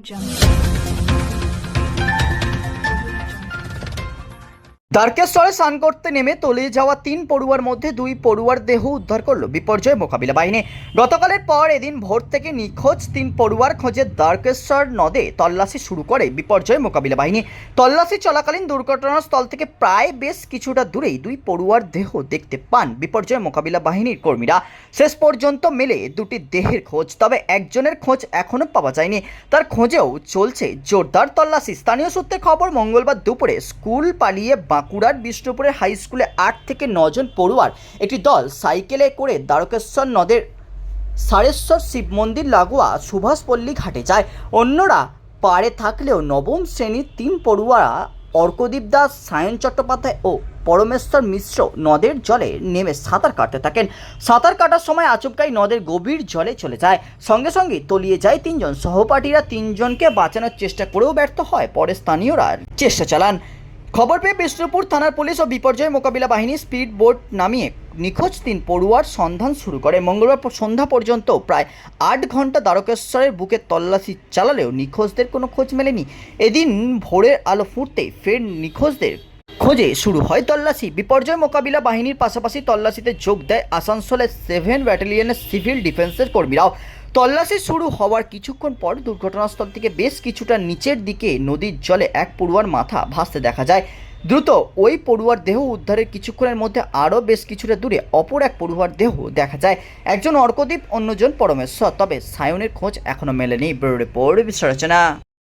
jump. দ্বারকেশ্বরে স্নান করতে নেমে তলিয়ে যাওয়া তিন পড়ুয়ার মধ্যে দুই পড়ুয়ার দেহ উদ্ধার করল বিপর্যয় মোকাবিলা বাহিনী। গতকালের পর এদিন ভোর থেকে নিখোঁজ তিন পড়ুয়ার খোঁজে দ্বারকেশ্বর নদে তল্লাশি শুরু করে বিপর্যয় মোকাবিলা বাহিনী। তল্লাশি চলাকালীন দুর্ঘটনাস্থল থেকে প্রায় বেশ কিছুটা দূরেই দুই পড়ুয়ার দেহ দেখতে পান বিপর্যয় মোকাবিলা বাহিনীর কর্মীরা। শেষ পর্যন্ত মেলে দুটি দেহের খোঁজ, তবে একজনের খোঁজ এখনও পাওয়া যায়নি। তার খোঁজেও চলছে জোরদার তল্লাশি। স্থানীয় সূত্রে খবর, মঙ্গলবার দুপুরে স্কুল পালিয়ে বাঁকুড়ার বিষ্ণুপুরের হাই স্কুলে আট থেকে নজন পড়ুয়ার একটি দল সাইকেলে করে দ্বারকেশ্বর নদের সারেশ্বর শিব মন্দির লাগোয়া সুভাষপল্লী ঘাটে যায়। অন্যরা পাড়ে থাকলেও নবম শ্রেণির তিন পড়ুয়ারা অর্কদীপ দাস, সায়ন চট্টোপাধ্যায় ও পরমেশ্বর মিশ্র নদের জলে নেমে সাঁতার কাটতে থাকেন। সাঁতার কাটার সময় আচমকাই নদের গভীর জলে চলে যায়। সঙ্গে সঙ্গে তলিয়ে যায় তিনজন। সহপাঠীরা তিনজনকে বাঁচানোর চেষ্টা করেও ব্যর্থ হয়। পরে স্থানীয়রা চেষ্টা চালান। খবর পেয়ে বিষ্ণুপুর থানার পুলিশ ও বিপর্যয় মোকাবিলা বাহিনী স্পিড বোট নামিয়ে নিখোঁজ তিন পড়ুয়ার সন্ধান শুরু করে। মঙ্গলবার সন্ধ্যা পর্যন্ত প্রায় আট ঘণ্টা দ্বারকেশ্বরের বুকে তল্লাশি চালালেও নিখোঁজদের কোনো খোঁজ মেলেনি। এদিন ভোরের আলো ফুটতে ফের নিখোঁজদের খোঁজে শুরু হয় তল্লাশি। বিপর্যয় মোকাবিলা বাহিনীর পাশাপাশি তল্লাশিতে যোগ দেয় আসানসোলের সেভেন ব্যাটালিয়নের সিভিল ডিফেন্সের কর্মীরাও। তল্লাশি শুরু হওয়ার কিছুক্ষণ পর দুর্ঘটনাস্থল থেকে বেশ কিছুটা নিচের দিকে নদীর জলে এক পড়ুয়ার মাথা ভাসতে দেখা যায়। দ্রুত ওই পড়ুয়ার দেহ উদ্ধারের কিছুক্ষণের মধ্যে আরও বেশ কিছুটা দূরে অপর এক পড়ুয়ার দেহ দেখা যায়। একজন অর্কদ্বীপ অন্যজন পরমেশ্বর। তবে সায়নের খোঁজ এখনও মেলেনি। Bureau report বিশ্লেষণা